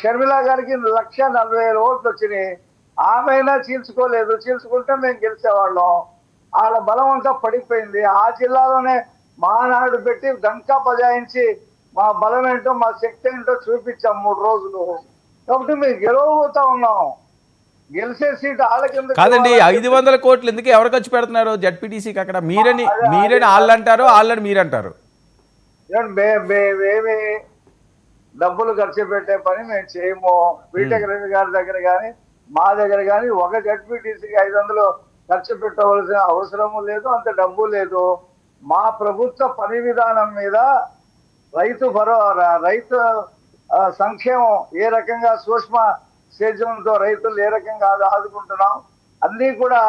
షర్మిల గారికి లక్ష నలభై వేల ఓట్లు వచ్చినాయి. ఆమెనా చీల్చుకోలేదు. చీల్చుకుంటే మేము గెలిచేవాళ్ళం. వాళ్ళ బలం అంతా పడిపోయింది. ఆ జిల్లాలోనే మానాడు పెట్టి దంకా బజాయించి మా బలం ఏంటో మా శక్తి ఏంటో చూపించాం మూడు రోజులు. కాబట్టి మేము గెలవబోతా ఉన్నాం. గెలిచే సీట్ వాళ్ళకి కాదండి? ఐదు వందల కోట్లు ఎందుకు ఎవరు ఖర్చు పెడుతున్నారు? జడ్పీటీసీకి అక్కడ మీరని మీరని వాళ్ళు అంటారు వాళ్ళని మీరంటారు. డబ్బులు ఖర్చు పెట్టే పని మేము చేయము. బీటెక్ రెడ్డి గారి దగ్గర కానీ మా దగ్గర కానీ ఒక జడ్పీటీసీకి ఐదు వందలు ఖర్చు పెట్టవలసిన అవసరము లేదు అంత డబ్బు లేదు. మా ప్రభుత్వ పని విధానం మీద రైతు భరో ర- రైతు సంక్షేమం ఏ రకంగా సూక్ష్మ సేద్యంతో రైతులు ఏ రకంగా ఆదు- ఆదుకుంటున్నాం అన్నీ కూడా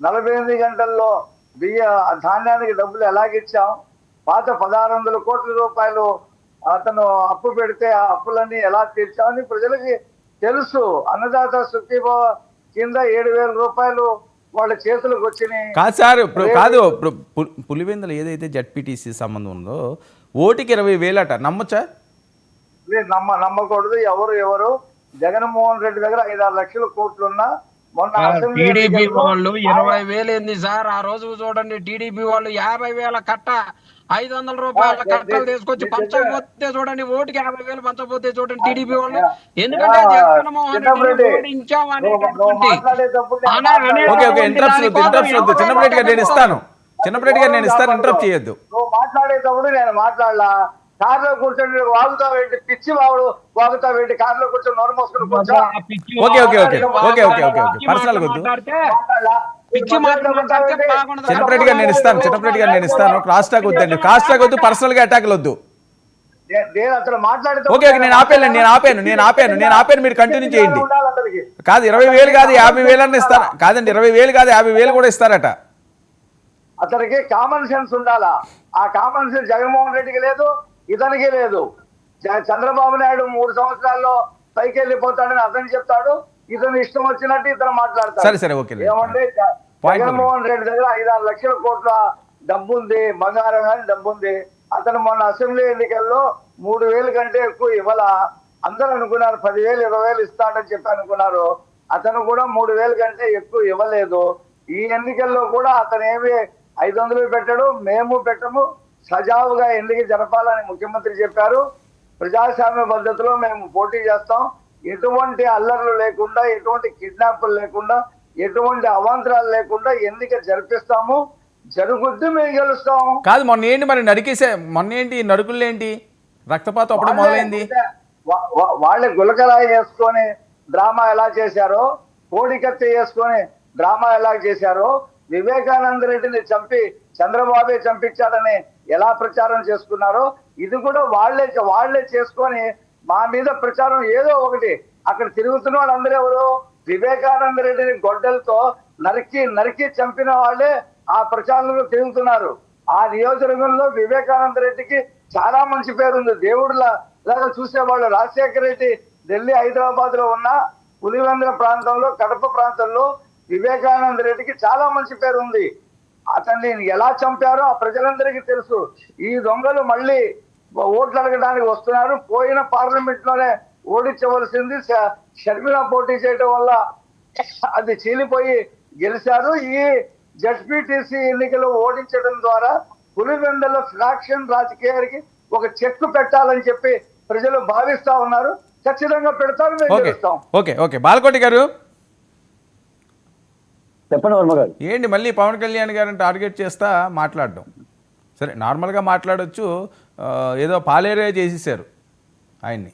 నలభై ఎనిమిది గంటల్లో బియ్య ధాన్యానికి డబ్బులు ఎలాగిచ్చాం పాత పదహారు వందల కోట్ల రూపాయలు అతను అప్పు పెడితే ఆ అప్పులన్నీ ఎలా తీర్చామని ప్రజలకి తెలుసు. అన్నదాత సుఖీభవ కింద ఏడు వేల రూపాయలు వాళ్ళ చేతులకు వచ్చినాయి. కాదు సార్ కాదు పులివెందులు ఏదైతే జడ్పీటీసీ సంబంధం ఉందో ఓటికి ఇరవై వేలట నమ్మచ్చా? నమ్మ నమ్మకూడదు. ఎవరు ఎవరు? జగన్మోహన్ రెడ్డి దగ్గర ఐదారు లక్షల కోట్లున్నా టీడీపీ వాళ్ళు ఇరవై వేలు ఏంది సార్? ఆ రోజు చూడండి టీడీపీ వాళ్ళు యాభై వేల కట్ట ఐదు వందల రూపాయల కట్టలు తీసుకొచ్చి పంచకపోతే చూడండి ఓటుకి యాభై వేలు పంచకపోతే చూడండి టీడీపీ వాళ్ళు. ఎందుకంటే జగన్మోహన్ రెడ్డిని ఓడించాం అనేటటువంటి చిన్నప్పటి గారు నేను ఇస్తాను. చిన్నప్పటి గారు నేను ఇస్తాను ఇంటరప్ట్ చేయొద్దు. నువ్వు మాట్లాడేటప్పుడు నేను మాట్లాడలా? కార్లో కూర్చొని వాగుతా ఏంటి పిచ్చి వాగుడు వాగుతా ఏంటి కార్లో కూర్చొని నోరు మోసుకుని okay, okay, okay. Okay, okay, okay, personal వద్దు. చిన్నప్పటి గారు నేను ఇస్తాను చిన్నప్పటి గారు నేను ఇస్తాను. క్రాస్ టాక్ వద్దండి క్రాస్ టాక్ వద్దు పర్సనల్గా అటాక్లు వద్దు. ఓకే ఓకే నేను ఆపాను నేను ఆపాను నేను ఆపాను నేను ఆపాను మీరు కంటిన్యూ చేయండి. కాదు ఇరవై వేలు కాదు యాభై వేలు అన్న ఇస్తారా? కాదండి ఇరవై వేలు కాదు యాభై వేలు కూడా ఇస్తారట. అతనికి కామన్ సెన్స్ ఉండాలా? ఆ కామన్ సెన్స్ జగన్మోహన్ రెడ్డికి లేదు ఇతనికి లేదు. చంద్రబాబు నాయుడు మూడు సంవత్సరాల్లో పైకి వెళ్ళిపోతాడని అతను చెప్తాడు. ఇతను ఇష్టం వచ్చినట్టు ఇతను మాట్లాడతాడు. సరే, సరే, ఓకే. ఏమంటే జగన్మోహన్ రెడ్డి దగ్గర ఐదారు లక్షల కోట్ల డబ్బు ఉంది బంగారం కానీ డబ్బు ఉంది అతను మొన్న అసెంబ్లీ ఎన్నికల్లో మూడు వేలు కంటే ఎక్కువ ఇవ్వాల. అందరూ అనుకున్నారు పదివేలు ఇరవై వేలు ఇస్తాడని చెప్పి అనుకున్నారు. అతను కూడా మూడు వేలు కంటే ఎక్కువ ఇవ్వలేదు. ఈ ఎన్నికల్లో కూడా అతను ఏమి ఐదు వందలు పెట్టాడు మేము పెట్టము. సజావుగా ఎన్నిక జరపాలని ముఖ్యమంత్రి చెప్పారు. ప్రజాస్వామ్య పద్ధతిలో మేము పోటీ చేస్తాం. ఎటువంటి అల్లర్లు లేకుండా ఎటువంటి కిడ్నాప్లు లేకుండా ఎటువంటి అవాంతరాలు లేకుండా ఎన్నిక జరిపిస్తాము? జరుగుద్ది మేము గెలుస్తాము కాదు మొన్న ఏంటి మరి నరికేసే? మొన్న ఏంటి? నరుకులు ఏంటి రక్తపాతం అప్పుడే మొదలైంది. వాళ్ళే గులకరాయి వేసుకొని డ్రామా ఎలా చేశారో కోడికత్తి వేసుకొని డ్రామా ఎలా చేశారో వివేకానంద రెడ్డిని చంపి చంద్రబాబే చంపించాడని ఎలా ప్రచారం చేసుకున్నారో ఇది కూడా వాళ్ళే వాళ్ళే చేసుకొని మా మీద ప్రచారం ఏదో ఒకటి. అక్కడ తిరుగుతున్న వాళ్ళందరూ ఎవరు? వివేకానంద రెడ్డిని గొడ్డలతో నరికి నరికి చంపిన వాళ్ళే ఆ ప్రచారంలో తిరుగుతున్నారు. ఆ నియోజకవర్గంలో వివేకానంద రెడ్డికి చాలా మంచి పేరు ఉంది దేవుడిలా ఇలాగ చూసేవాళ్ళు. రాజశేఖర రెడ్డి ఢిల్లీ హైదరాబాద్లో ఉన్న పులివెందుల ప్రాంతంలో కడప ప్రాంతంలో వివేకానంద రెడ్డికి చాలా మంచి పేరు ఉంది అతన్ని ఎలా చంపారో ఆ ప్రజలందరికీ తెలుసు. ఈ దొంగలు మళ్ళీ ఓట్లు అడగడానికి వస్తున్నారు. పోయిన పార్లమెంట్లోనే ఓడించవలసింది షర్మిల పోటీ చేయడం వల్ల అది చీలిపోయి గెలిచారు. ఈ జడ్పీటీసీ ఎన్నికలు ఓడించడం ద్వారా పులివెందుల ఫ్రాక్షన్ రాజకీయానికి ఒక చెక్ పెట్టాలని చెప్పి ప్రజలు భావిస్తా ఉన్నారు. ఖచ్చితంగా పెడతారు మేము ఓకే ఓకే. బాలకోటి గారు చెప్పండి వర్మ గారు. ఏంటి మళ్ళీ పవన్ కళ్యాణ్ గారిని టార్గెట్ చేస్తా మాట్లాడడం. సరే నార్మల్గా మాట్లాడొచ్చు ఏదో పాలేరే చేసేసారు ఆయన్ని.